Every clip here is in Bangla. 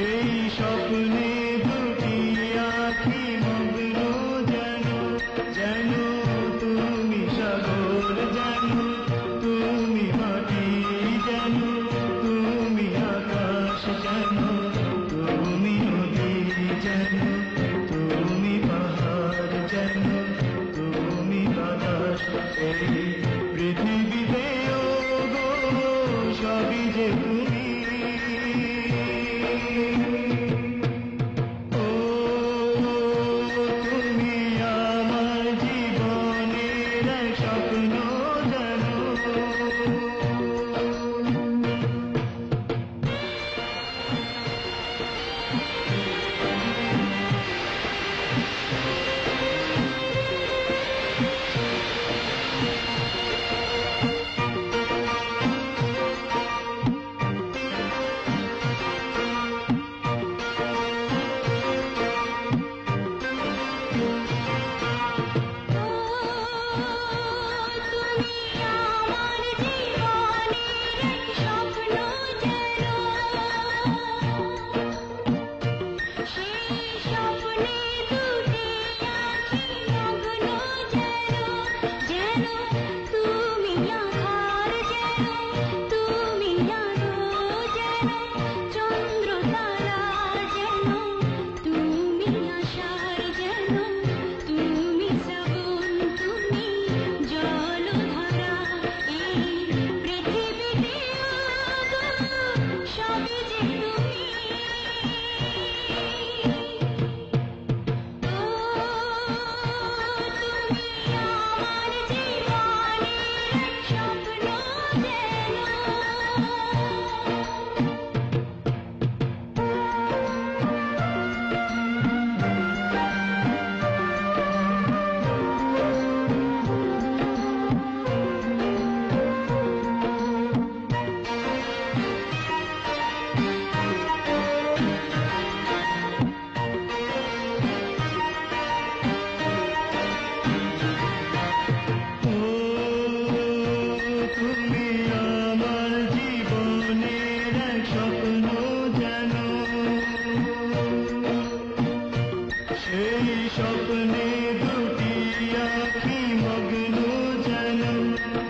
এই স্বপ্নে দুটি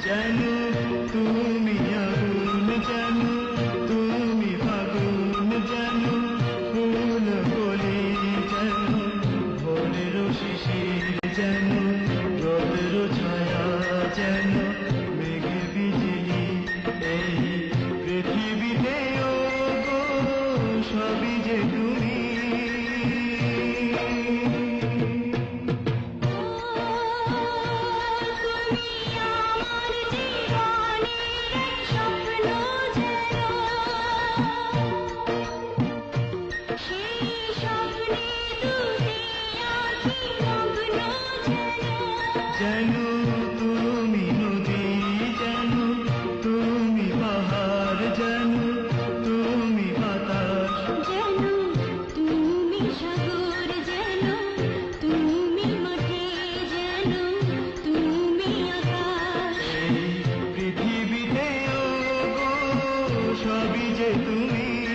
যেন তুমি আগুন যেন তুমি ফাগুন যেন ফুল কলি যেন ভোরের শিশির যেন রোদের ছায়া যেন নবী যে তুমি